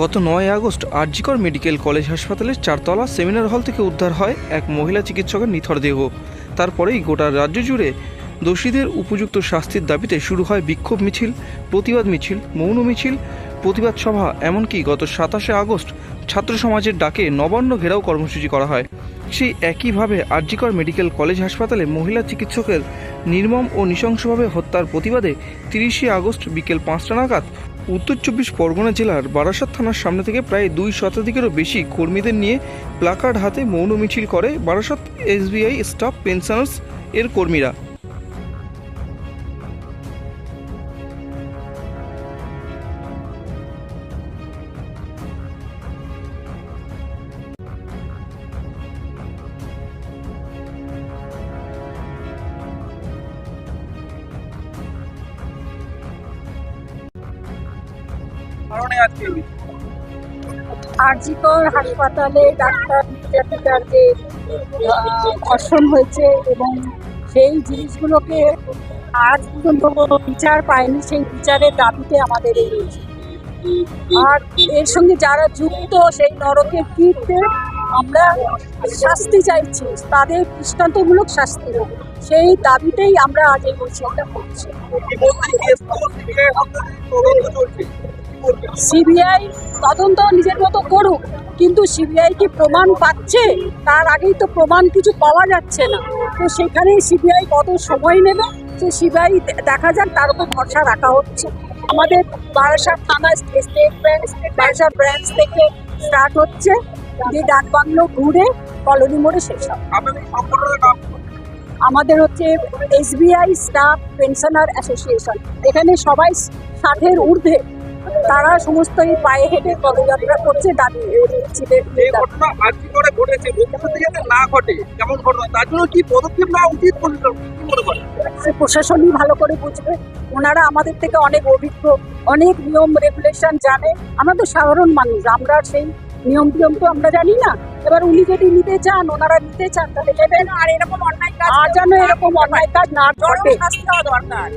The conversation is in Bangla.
গত নয় আগস্ট আরজিকর মেডিকেল কলেজ হাসপাতালের চারতলা সেমিনার হল থেকে উদ্ধার হয় এক মহিলা চিকিৎসকের নিথর দেহ। তারপরেই গোটা রাজ্য জুড়ে দোষীদের উপযুক্ত শাস্তির দাবিতে শুরু হয় বিক্ষোভ মিছিল, প্রতিবাদ মিছিল, মৌন মিছিল, প্রতিবাদ সভা, এমনকি গত সাতাশে আগস্ট ছাত্র সমাজের ডাকে নবান্ন ঘেরাও কর্মসূচি করা হয়। সেই একইভাবে আরজিকর মেডিকেল কলেজ হাসপাতালে মহিলা চিকিৎসকের নির্মম ও নৃশংসভাবে হত্যার প্রতিবাদে তিরিশে আগস্ট বিকেল পাঁচটা নাগাদ উত্তর চব্বিশ পরগনা জেলার বারাসাত থানার সামনে থেকে প্রায় দুই শতাধিকেরও বেশি কর্মীদের নিয়ে প্লাকার্ড হাতে মৌন মিছিল করে বারাসাত এসবিআই স্টাফ পেনশনার্স এর কর্মীরা। আরজিকর হাসপাতালে ডাক্তার নির্যাতিতার যে ধর্ষণ হয়েছে এবং সেই জিনিসগুলোকে আজ পর্যন্ত কোনো বিচার পায়নি সেই বিচারের দাবিতে আমাদের এই মিছিল। আর এর সঙ্গে যারা যুক্ত সেই নরকের কীর্তে আমরা শাস্তি চাইছি তাদের দৃষ্টান্তমূলক শাস্তি হোক। সেই দাবিতেই আমরা আজ এই মিছিলটা করছি সিবিআই তদন্ত নিজের মতো করুক কিন্তু সিবিআই কি প্রমাণ পাচ্ছে? তার আগেই তো প্রমাণ কিছু পাওয়া যাচ্ছে না। তো সেখানে সিবিআই কত সময় নেবে? সে সিবিআই দেখা যাক তার উপর ভরসা রাখা হচ্ছে। আমাদের বারাসাত থানা স্টেট ব্রাঞ্চ বারাসাত ব্রাঞ্চ থেকে স্টার্ট হচ্ছে। যে ডাকবাংলো ঘুরে কলোনি মোড়ে শেষ হবে। আমাদের হচ্ছে এসবিআই স্টাফ পেনশনার অ্যাসোসিয়েশন এখানে সবাই ষাটের ঊর্ধ্বে। তারা সমস্ত এই পায়ে হেঁটে পদযাত্রা করছে দাবি না ঘটে কেমন ঘটনা তার জন্য কি পদক্ষেপ নেওয়া উচিত প্রশাসনই ভালো করে বুঝবে। ওনারা আমাদের থেকে অনেক অভিজ্ঞ অনেক নিয়ম রেগুলেশন জানে। আমরা তো সাধারণ মানুষ আমরা সেই নিয়ম টিয়ম তো আমরা জানি না। এবার উনি যদি নিতে চান ওনারা নিতে চান তাহলে নেবেন। আর এরকম অন্যায় কাজ আর যেন এরকম অন্যায় কাজ না ঘটে। দরকার।